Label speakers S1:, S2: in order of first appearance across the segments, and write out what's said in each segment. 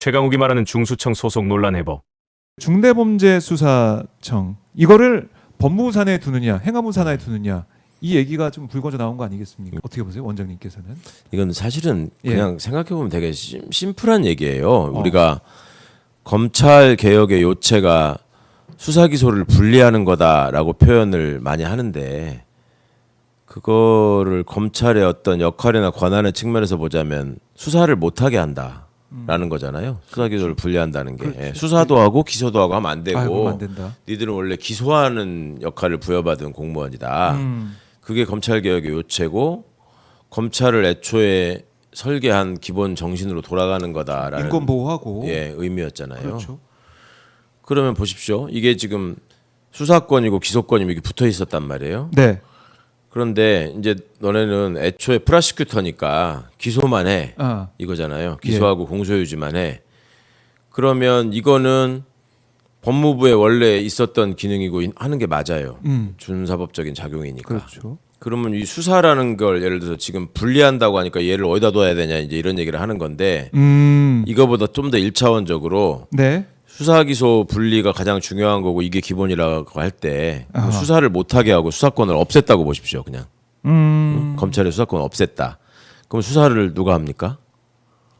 S1: 최강욱이 말하는 중수청 소속 논란 해법.
S2: 중대범죄수사청 이거를 법무부 산하에 두느냐 행안부 산하에 두느냐 이 얘기가 좀 불거져 나온 거 아니겠습니까? 어떻게 보세요, 원장님께서는?
S3: 이건 사실은
S2: 예.
S3: 그냥 생각해 보면 되게 심, 심플한 얘기예요. 우리가 검찰 개혁의 요체가 수사 기소를 분리하는 거다라고 표현을 많이 하는데 그거를 검찰의 어떤 역할이나 권한의 측면에서 보자면 수사를 못 하게 한다 라는 거잖아요. 수사 기소를 분리한다는 게 예, 수사도 하고 기소도 하고 하면 안 되고
S2: 아, 그러면 안 된다.
S3: 니들은 원래 기소하는 역할을 부여받은 공무원이다.
S2: 음,
S3: 그게 검찰 개혁의 요체고 검찰을 애초에 설계한 기본 정신으로 돌아가는 거다라는
S2: 인권 보호하고
S3: 예 의미였잖아요.
S2: 그렇죠.
S3: 그러면 보십시오. 이게 지금 수사권이고 기소권이 이렇게 붙어 있었단 말이에요.
S2: 네.
S3: 그런데 이제 너네는 애초에 프라시큐터니까 기소만 해
S2: 아,
S3: 이거잖아요. 기소하고 공소유지만 해. 그러면 이거는 법무부에 원래 있었던 기능이고 인- 하는 게 맞아요.
S2: 음,
S3: 준사법적인 작용이니까.
S2: 그렇죠.
S3: 그러면 이 수사라는 걸 예를 들어서 지금 분리한다고 하니까 얘를 어디다 둬야 되냐 이제 이런 얘기를 하는 건데
S2: 음,
S3: 이거보다 좀 더 일차원적으로
S2: 네.
S3: 수사 기소 분리가 가장 중요한 거고 이게 기본이라고 할 때
S2: 아하.
S3: 수사를 못 하게 하고 수사권을 없앴다고 보십시오. 그냥
S2: 음,
S3: 검찰의 수사권 을 없앴다. 그럼 수사를 누가 합니까?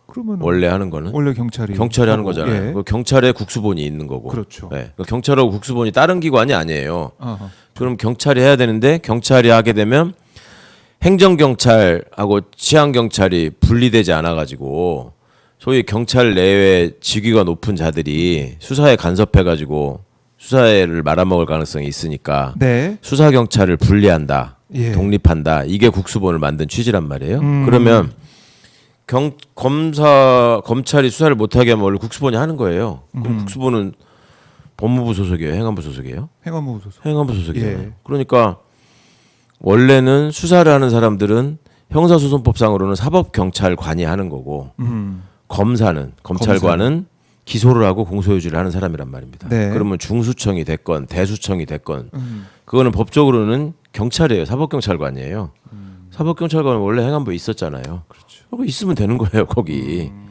S2: 그러면
S3: 원래 하는 거는
S2: 원래 경찰이
S3: 경찰이 하는
S2: 하고,
S3: 거잖아요.
S2: 예.
S3: 그 경찰에 국수본이 있는 거고.
S2: 그렇죠.
S3: 네. 그 경찰하고 국수본이 다른 기관이 아니에요.
S2: 아하.
S3: 그럼 경찰이 해야 되는데 경찰이 하게 되면 행정 경찰하고 치안 경찰이 분리되지 않아 가지고 소위 경찰 내외 직위가 높은 자들이 수사에 간섭해 가지고 수사를 말아먹을 가능성이 있으니까
S2: 네.
S3: 수사 경찰을 분리한다.
S2: 예.
S3: 독립한다. 이게 국수본을 만든 취지란 말이에요.
S2: 음.
S3: 그러면 경 검사 검찰이 수사를 못하게 하면 원래 국수본이 하는 거예요. 그럼
S2: 음.
S3: 국수본은 법무부 소속이에요, 행안부 소속이에요?
S2: 행안부 소속.
S3: 행안부 소속이잖아요.
S2: 예.
S3: 그러니까 원래는 수사를 하는 사람들은 형사소송법상으로는 사법경찰관이 하는 거고
S2: 음,
S3: 검사는 검찰관은 기소를 하고 공소유지를 하는 사람이란 말입니다.
S2: 네.
S3: 그러면 중수청이 됐건 대수청이 됐건
S2: 음,
S3: 그거는 법적으로는 경찰이에요. 사법경찰관이에요.
S2: 음.
S3: 사법경찰관은 원래 행안부에 있었잖아요.
S2: 그렇죠.
S3: 있으면 되는 거예요, 거기.
S2: 음.